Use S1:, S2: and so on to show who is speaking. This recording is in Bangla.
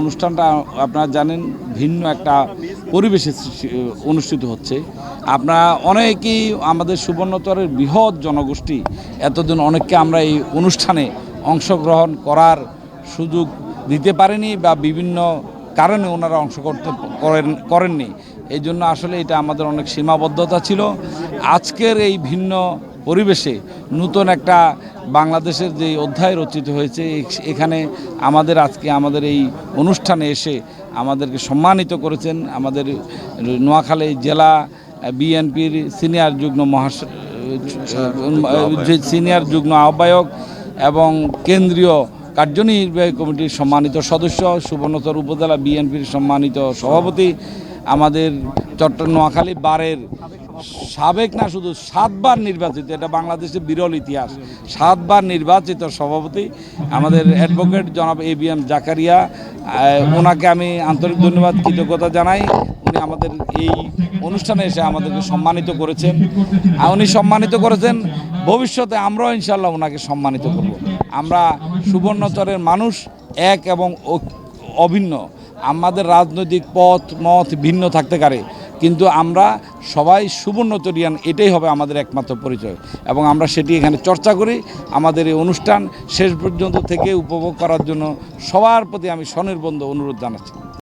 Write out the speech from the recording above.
S1: অনুষ্ঠানটা আপনারা জানেন, ভিন্ন একটা পরিবেশে অনুষ্ঠিত হচ্ছে। আপনারা অনেকেই আমাদের সুবর্ণতরের বৃহৎ জনগোষ্ঠী, এতদিন অনেককে আমরা এই অনুষ্ঠানে অংশগ্রহণ করার সুযোগ দিতে পারেনি বা বিভিন্ন কারণে ওনারা অংশ করতে করেন, করেননি। এই জন্য আসলে এটা আমাদের অনেক সীমাবদ্ধতা ছিল। আজকের এই ভিন্ন পরিবেশে নূতন একটা বাংলাদেশের যে অধ্যায় রচিত হয়েছে এখানে আমাদের আজকে আমাদের এই অনুষ্ঠানে এসে আমাদেরকে সম্মানিত করেছেন আমাদের নোয়াখালী জেলা বিএনপির সিনিয়র যুগ্ম মহাস সিনিয়র যুগ্ম আহ্বায়ক এবং কেন্দ্রীয় কার্যনির্বাহী কমিটির সম্মানিত সদস্য, সুবর্ণচর উপজেলা বিএনপির সম্মানিত সভাপতি, আমাদের চট্ট নোয়াখালী বারের সাবেক না, শুধু সাতবার নির্বাচিত, এটা বাংলাদেশের বিরল ইতিহাস। সাতবার নির্বাচিত সভাপতি আমাদের অ্যাডভোকেট জনাব এ বি এম জাকারিয়া ওনাকে আমি আন্তরিক ধন্যবাদ, কৃতজ্ঞতা জানাই। উনি আমাদের এই অনুষ্ঠানে এসে আমাদেরকে সম্মানিত করেছেন। উনি সম্মানিত করেছেন, ভবিষ্যতে আমরাও ইনশাল্লাহ ওনাকে সম্মানিত করব। আমরা সুবর্ণচরের মানুষ, এক এবং অভিন্ন। আমাদের রাজনৈতিক পথ, মত ভিন্ন থাকতে পারে। কিন্তু আমরা সবাই সুবর্ণচরিয়ান এটাই হবে আমাদের একমাত্র পরিচয়। এবং আমরা সেটি এখানে চর্চা করি। আমাদের এই অনুষ্ঠান শেষ পর্যন্ত থেকে উপভোগ করার জন্য সবার প্রতি আমি স্বনির্বন্ধ অনুরোধ জানাচ্ছি।